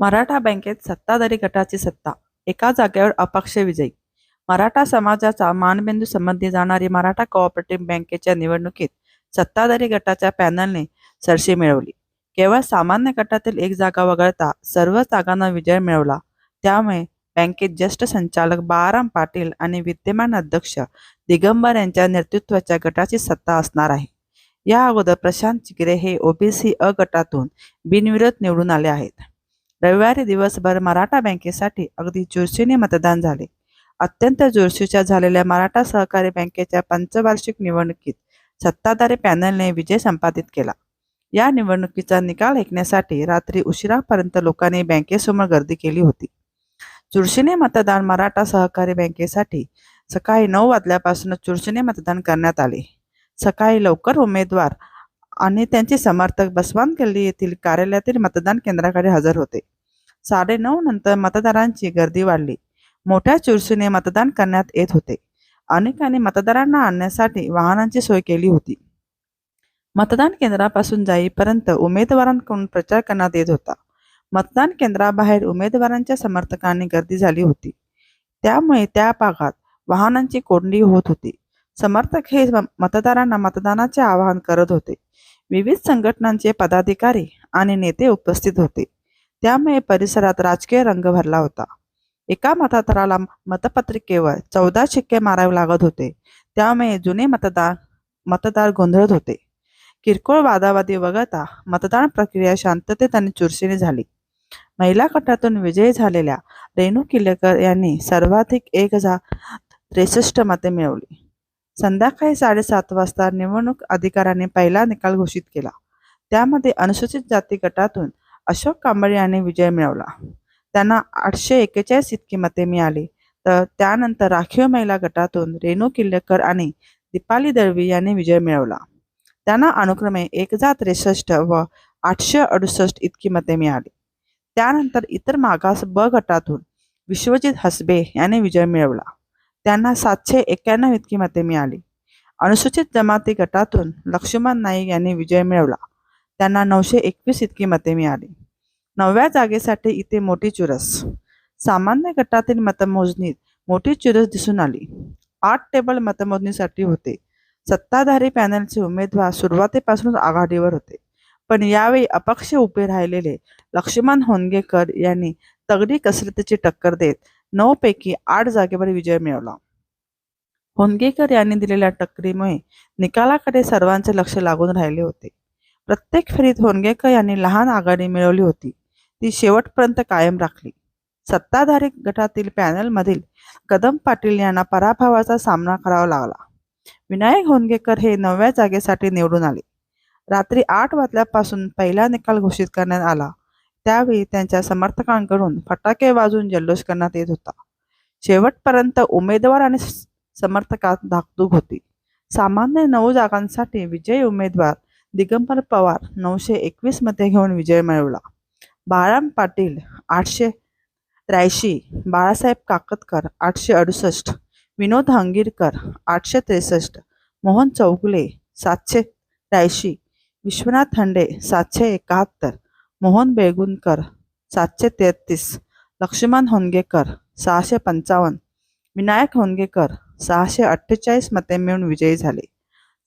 मराठा बँकेत सत्ताधारी गटाची सत्ता एका जागेवर अपक्ष विजयी. मराठा समाजाचा मानबिंदू संबंधी जाणारी मराठा कोऑपरेटिव्ह बँकेच्या निवडणुकीत सत्ताधारी गटाच्या पॅनलने सरशी मिळवली. केवळ सामान्य गटातील एक जागा वगळता सर्व जागांना विजय मिळवला. त्यामुळे बँकेत ज्येष्ठ संचालक बाराम पाटील आणि विद्यमान अध्यक्ष दिगंबर यांच्या नेतृत्वाच्या गटाची सत्ता असणार आहे. या अगोदर प्रशांत चिगरे हे ओबीसी अ गटातून बिनविरोध निवडून आले आहेत. रविवारी दिवसभर मराठा बँकेसाठी अगदी चुरशीने मतदान झाले. अत्यंत चुरशीच्या झालेल्या मराठा सहकारी बँकेच्या पंचवार्षिक निवडणुकीत सत्ताधारी पॅनलने विजय संपादित केला. या निवडणुकीचा निकाल ऐकण्यासाठी रात्री उशिरापर्यंत लोकांनी बँकेसमोर गर्दी केली होती. चुरशीने मतदान मराठा सहकारी बँकेसाठी सकाळी नऊ वाजल्यापासून चुरशीने मतदान करण्यात आले. सकाळी लवकर उमेदवार आणि त्यांचे समर्थक बसवान गल्ली येथील कार्यालयातील मतदान केंद्राकडे हजर होते. साडेनऊ नंतर मतदारांची गर्दी वाढली. मोठ्या चुरशीने मतदान करण्यात येत होते. अनेकांनी मतदारांना आणण्यासाठी वाहनांची सोय केली होती. मतदान केंद्रापासून जाईपर्यंत उमेदवारांकडून प्रचार करण्यात येत होता. मतदान केंद्राबाहेर उमेदवारांच्या समर्थकांनी गर्दी झाली होती. त्यामुळे त्या भागात वाहनांची कोंडी होत होती. समर्थक हे मतदारांना मतदानाचे आवाहन करत होते. विविध संघटनांचे पदाधिकारी आणि नेते उपस्थित होते. त्यामुळे परिसरात राजकीय रंग भरला होता. एका मतदाराला मतपत्रिकेवर चौदा शिक्के मारावे लागत होते. त्यामुळे जुने मतदार मतदार गोंधळत होते. किरकोळ वादावादी वगळता मतदान प्रक्रिया शांततेत आणि चुरशीने झाली. महिला गटातून विजयी झालेल्या रेणू किल्लेकर यांनी सर्वाधिक एक हजार त्रेसष्ट मते मिळवली. संध्याकाळी साडेसात वाजता निवडणूक अधिकाऱ्याने पहिला निकाल घोषित केला. त्यामध्ये अनुसूचित जाती गटातून अशोक कांबळे यांनी विजय मिळवला. त्यांना आठशे एक्केचाळीस इतकी मते मिळाली. तर त्यानंतर राखीव महिला गटातून रेणू किल्लेकर आणि दीपाली दळवी यांनी विजय मिळवला. त्यांना अनुक्रमे एक हजार त्रेसष्ट व आठशे अडुसष्ट इतकी मते मिळाली. त्यानंतर इतर मागास ब गटातून विश्वजित हसबे यांनी विजय मिळवला. त्यांना सातशे एक्क्याण्णव इतकी मते मिळाली. अनुसूचित जमाती गटातून लक्ष्मण नाईक यांनी विजय मिळवला. त्यांना नऊशे एकवीस इतकी मते मिळाली. नवव्या जागेसाठी इथे मोठी चुरस. सामान्य गटातील मतमोजणीत मोठी चुरस दिसून आली. आठ टेबल मतमोजणीसाठी होते. सत्ताधारी पॅनलचे उमेदवार सुरुवातीपासूनच आघाडीवर होते. पण यावेळी अपक्ष उभे राहिलेले लक्ष्मण होनगेकर यांनी तगडी कसरतीची टक्कर देत नऊ पैकी आठ जागेवर विजय मिळवला. होनगेकर यांनी दिलेल्या टक्करीमुळे निकालाकडे सर्वांचे लक्ष लागून राहिले होते. प्रत्येक फेरीत होनगेकर यांनी लहान आघाडी मिळवली होती. ती शेवटपर्यंत कायम राखली. सत्ताधारी गटातील पॅनलमधील कदम पाटील यांना पराभवाचा सामना करावा लागला. विनायक होनगेकर हे नवव्या जागेसाठी निवडून आले. रात्री आठ वाजल्यापासून पहिला निकाल घोषित करण्यात आला. त्यावेळी त्यांच्या समर्थकांकडून फटाके वाजून जल्लोष करण्यात येत होता. शेवटपर्यंत उमेदवार आणि समर्थकात धाकधूक होती. सामान्य नऊ जागांसाठी विजयी उमेदवार दिगंबर पवार नऊशे एकवीस मते घेऊन विजय मिळवला. बाळाम पाटील आठशे त्र्याऐंशी बाळासाहेब काकतकर आठशे अडुसष्ट विनोद हंगीरकर आठशे त्रेसष्ट मोहन चौगुले सातशे त्र्याऐंशी विश्वनाथ हंडे सातशे एकाहत्तर मोहन बेळगुणकर सातशे तेहतीस. लक्ष्मण होनगेकर सहाशे पंचावन्न. विनायक होनगेकर सहाशे अठ्ठेचाळीस मते मिळून विजयी झाले.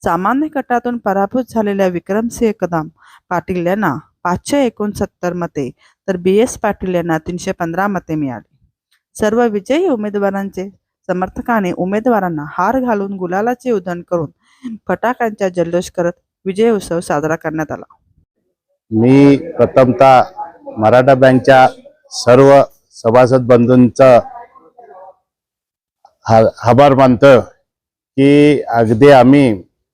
सामान्य गटातून पराभूत झालेल्या विक्रमसिंह कदम पाटील यांना पाचशे एकोणसत्तर मते तर बी एस पाटील यांना तीनशे पंधरा मते मिळाली. सर्व विजयी उमेदवारांचे समर्थकाने उमेदवारांना हार घालून गुलालाचे उधन करून फटाक्यांचा जल्लोष करत विजय उत्सव साजरा करण्यात आला. मी प्रथमतः मराठा बँकच्या सर्व सभासद बंधूंचा हा- आभार मानतो की अगदी आम्ही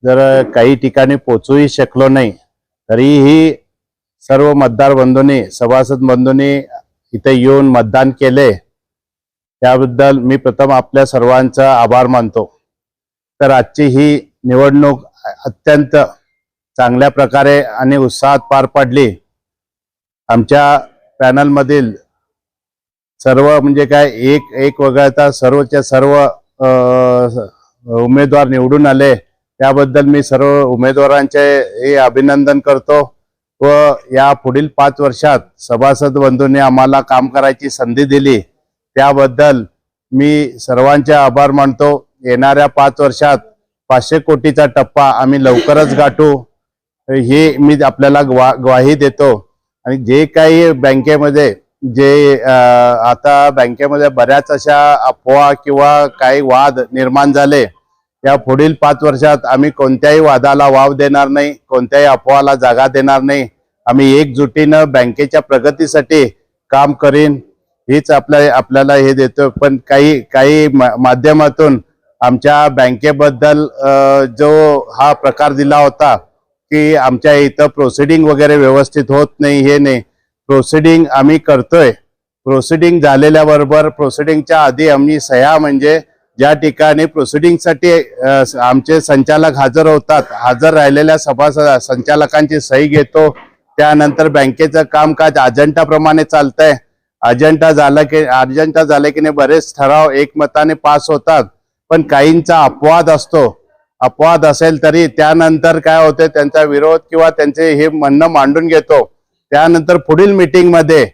जर काही ठिकाणी पोचूही शकलो नाही तरीही सर्व मतदार बंधूंनी सभासद बंधूंनी इथे येऊन मतदान केले त्याबद्दल मी प्रथम आपल्या सर्वांचा आभार मानतो. तर आजची ही निवडणूक अत्यंत चांगल्या प्रकारे आणि उत्साहात पार पडली. आमच्या पॅनलमधील सर्व म्हणजे काय एक एक वगळता सर्वच्या सर्व उमेदवार निवडून आले. त्याबद्दल मी सर्व उमेदवारांचे हे अभिनंदन करतो व या पुढील पाच वर्षात सभासद बंधूंनी आम्हाला काम करायची संधी दिली. त्याबद्दल मी सर्वांचे आभार मानतो. येणाऱ्या पाच वर्षात पाचशे कोटीचा टप्पा आम्ही लवकरच गाठू. हे मी आपल्याला ग्वा ग्वाही देतो. आणि जे काही बँकेमध्ये जे आता बँकेमध्ये बऱ्याच अशा अफवा किंवा काही वाद निर्माण झाले या पुढील पाच वर्षात आम्ही कोणत्याही वादाला वाव देणार नाही कोणत्याही अफवाला जागा देणार नाही. आम्ही एकजुटीनं बँकेच्या प्रगतीसाठी काम करीन हीच आपल्या आपल्याला हे देतो. पण काही काही माध्यमातून आमच्या बँकेबद्दल जो हा प्रकार दिला होता की आमच्या इथं प्रोसिडिंग वगैरे व्यवस्थित होत नाही हे नाही. प्रोसिडिंग आम्ही करतोय. प्रोसिडिंग झालेल्या बरोबर प्रोसिडिंगच्या आधी आम्ही सह्या म्हणजे ज्या ठिकाणी प्रोसिडिंगसाठी आमचे संचालक हजर होतात हजर राहिलेल्या सभासद संचालकांची सही घेतो. त्यानंतर बँकेचं कामकाज अजंटाप्रमाणे चालतंय. अजंटा झालं की अजंटा झाले की नाही बरेच ठराव एकमताने पास होतात. पण काहींचा अपवाद असतो. अपवाद असेल तरी त्यानंतर काय होते? त्यांचा विरोध किंवा त्यांचे हे म्हणणं मांडून घेतो. त्यानंतर पुढील मीटिंगमध्ये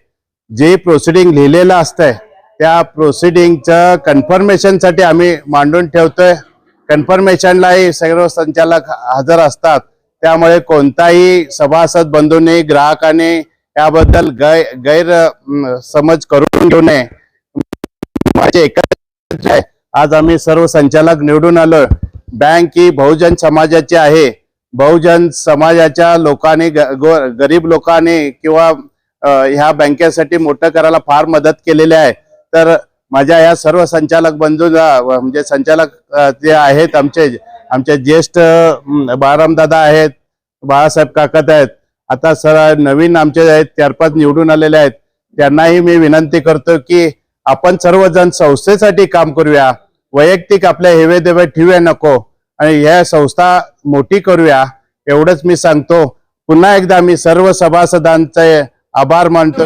जे प्रोसिडिंग लिहिलेलं असतंय त्या प्रोसिडिंगचं कन्फर्मेशनसाठी आम्ही मांडून ठेवतोय. कन्फर्मेशनलाही सर्व संचालक हजर असतात. त्यामुळे कोणताही सभासद बंधूंनी ग्राहकाने याबद्दल गै गैर समज करून घेऊ नये. माझे एकच आज आम्ही सर्व संचालक निवडून आलो बँक ही बहुजन समाजाची आहे. बहुजन समाजाच्या लोकांनी ग- गो- गरीब लोकांनी किंवा ह्या बँकेसाठी मोठं करायला फार मदत केलेली आहे. तर माझ्या या सर्व संचालक बंधूंना म्हणजे संचालक जे आहेत आमचे आमचे ज्येष्ठ बाराम आहेत बाळासाहेब काकत आहेत. आता सर नवीन आमचे आहेत चार पाच निवडून आलेले आहेत. त्यांनाही मी विनंती करतो की आपण सर्वजण संस्थेसाठी काम करूया. वैयक्तिक आपल्या हेवे देवे ठेवूया नको. आणि ह्या संस्था मोठी करूया एवढंच मी सांगतो. पुन्हा एकदा मी सर्व सभासदांचे आभार मानतो.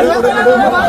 ¡Vamos!